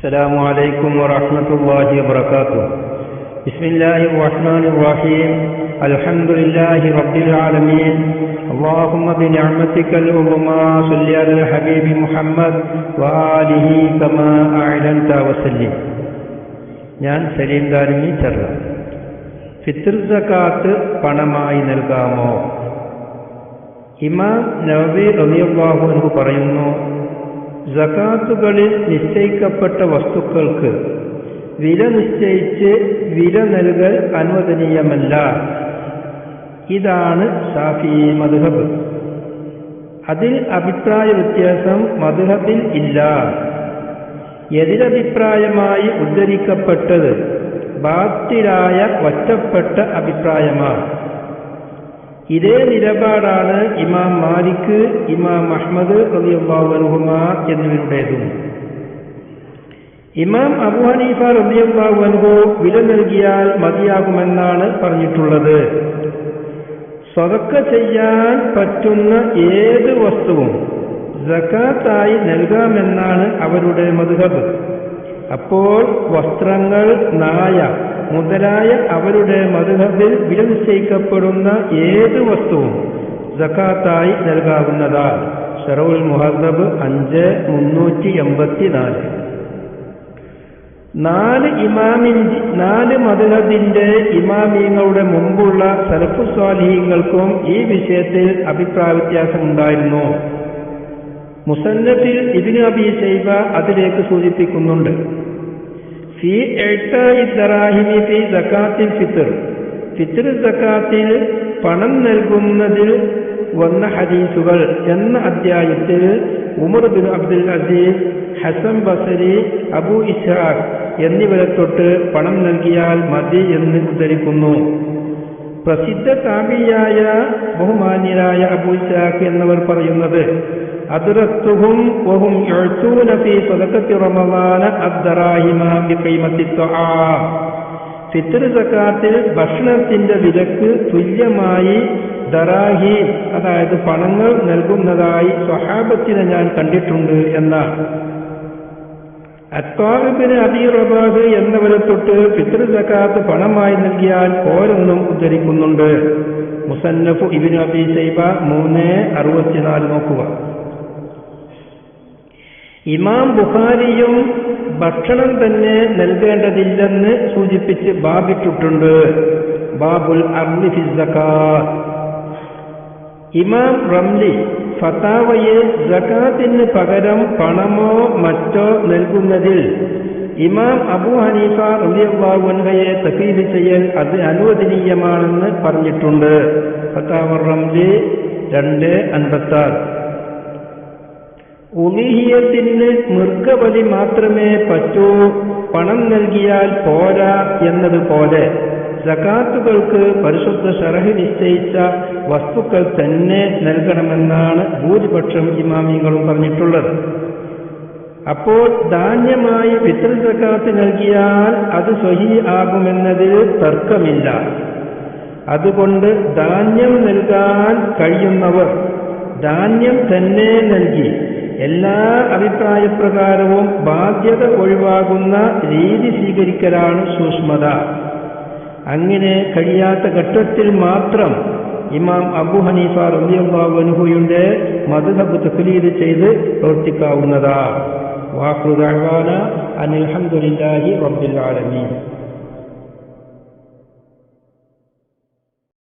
السلام عليكم ورحمة الله وبركاته بسم الله الرحمن الرحيم الحمد لله رب العالمين اللهم بنعمتك العظمى صل على الحبيب محمد وآله كما أعلنت وسلم ഞാൻ സലീം ദാരിമി ചെറ ഫിത്തർ സക്കാത്ത് പണമായി നൽകാമോ ഇമാം നവബി റബിയാഹു എന്ന് പറയുന്നു ജക്കാത്തുകളിൽ നിശ്ചയിക്കപ്പെട്ട വസ്തുക്കൾക്ക് വില നിശ്ചയിച്ച് വില നൽകൽ അനുവദനീയമല്ല. ഇതാണ് ഷാഫി മധുഹബ് അതിൽ അഭിപ്രായ വ്യത്യാസം മധുഹബിൽ ഇല്ല. എതിരഭിപ്രായമായി ഉദ്ധരിക്കപ്പെട്ടത് ബാത്തിലായ ഒറ്റപ്പെട്ട അഭിപ്രായമാണ്. ഇതേ നിലപാടാണ് ഇമാം മാലിക്ക് ഇമാം അഹമ്മദ് റബിയുള്ളാഹുഹുമ എന്നിവരുടേതും. ഇമാം അബു ഹനീഫ റബിയുള്ളാഹുഹു വില നൽകിയാൽ മതിയാകുമെന്നാണ് പറഞ്ഞിട്ടുള്ളത്. സ്വതക്ക ചെയ്യാൻ പറ്റുന്ന ഏത് വസ്തുവും ജക്കാത്തായി നൽകാമെന്നാണ് അവരുടെ മധുഹബ് അപ്പോൾ വസ്ത്രങ്ങൾ നായ മുതലായ അവരുടെ മധുഹബിൽ വില നിശ്ചയിക്കപ്പെടുന്ന ഏത് വസ്തുവും ജക്കാത്തായി നൽകാവുന്നതാണ്. ഷറവുൽ മുഹദബ് അഞ്ച് മുന്നൂറ്റി എൺപത്തി നാല് ഇമാമിന്റെ നാല് മധുഹബിന്റെ ഇമാമിയങ്ങളുടെ മുമ്പുള്ള സലഫു സ്വാലിഹീങ്ങൾക്കും ഈ വിഷയത്തിൽ അഭിപ്രായ വ്യത്യാസമുണ്ടായിരുന്നു. മുസന്നത്തിൽ ഇതിന് അബി ചെയ്വ അതിലേക്ക് സൂചിപ്പിക്കുന്നുണ്ട്. ഫി എഴുത്താഹിമി ഫി സക്കാത്തിൽ ഫിത്തർ ഫിത്തർ സക്കാത്തിൽ പണം നൽകുന്നതിൽ വന്ന ഹദീസുകൾ എന്ന അധ്യായത്തിൽ Umar bin Abdul Aziz Hasan Basri Abu Ishaq എന്നിവരെ തൊട്ട് പണം നൽകിയാൽ മതി എന്ന് ഉദ്ധരിക്കുന്നു. പ്രസിദ്ധ താപിയായ ബഹുമാന്യരായ അബു ഇസ്ഹാഖ് എന്നവർ പറയുന്നത് അദ്റത്തുഹും വഹും റമളാന ഫിത്ർ ഭക്ഷണത്തിന്റെ വിലക്ക് തുല്യമായി ദറാഹി അതായത് പണങ്ങൾ നൽകുന്നതായി സ്വഹാബത്തിനെ ഞാൻ കണ്ടിട്ടുണ്ട് എന്ന. അത്വാബിന് അബി എന്നവരെ തൊട്ട് ഫിത്ർ പണമായി നൽകിയാൽ പോരെന്നും ഉദ്ധരിക്കുന്നുണ്ട്. മുസന്നഫു ഇബിൻ അബി സൈബ മൂന്ന് അറുപത്തിനാല് നോക്കുക. ഇമാം ബുഖാരിയും ഭക്ഷണം തന്നെ നൽകേണ്ടതില്ലെന്ന് സൂചിപ്പിച്ച് ബാബിട്ടിട്ടുണ്ട് ബാബുൽ അർലി ഇമാം റംലി ഫത്താവയിൽ ജക്കാത്തിന് പകരം പണമോ മറ്റോ നൽകുന്നതിൽ ഇമാം അബു ഹനീഫ റബിയല്ലാഹുൻഹയെ തഫീൽ ചെയ്യൽ അത് അനുവദനീയമാണെന്ന് പറഞ്ഞിട്ടുണ്ട്. ഫത്താവർ റംലി രണ്ട് അൻപത്താറ്. ഉലിഹിയത്തിന് മൃഗബലി മാത്രമേ പറ്റൂ. പണം നൽകിയാൽ പോരാ എന്നതുപോലെ സകാത്തുകൾക്ക് പരിശുദ്ധ ഷറഹ് നിശ്ചയിച്ച വസ്തുക്കൾ തന്നെ നൽകണമെന്നാണ് ഭൂരിപക്ഷം ഇമാമിങ്ങളും പറഞ്ഞിട്ടുള്ളത്. അപ്പോൾ ധാന്യമായി പിതൃ സക്കാത്ത് നൽകിയാൽ അത് സ്വഹി ആകുമെന്നതിൽ തർക്കമില്ല. അതുകൊണ്ട് ധാന്യം നൽകാൻ കഴിയുന്നവർ ധാന്യം തന്നെ നൽകി എല്ലാ അഭിപ്രായപ്രകാരവും ബാധ്യത ഒഴിവാകുന്ന രീതി സ്വീകരിക്കലാണ് സൂക്ഷ്മത. അങ്ങനെ കഴിയാത്ത ഘട്ടത്തിൽ മാത്രം ഇമാം അബു ഹനീഫ റബിയുള്ളാഹുനുഹുയുടെ മധുഹബ് തക്ലീദ് ചെയ്ത് പ്രവർത്തിക്കാവുന്നതാ. വാഹുദാന അനിൽഹമുല്ലാഹി റബ്ബിൽ ആലമീൻ.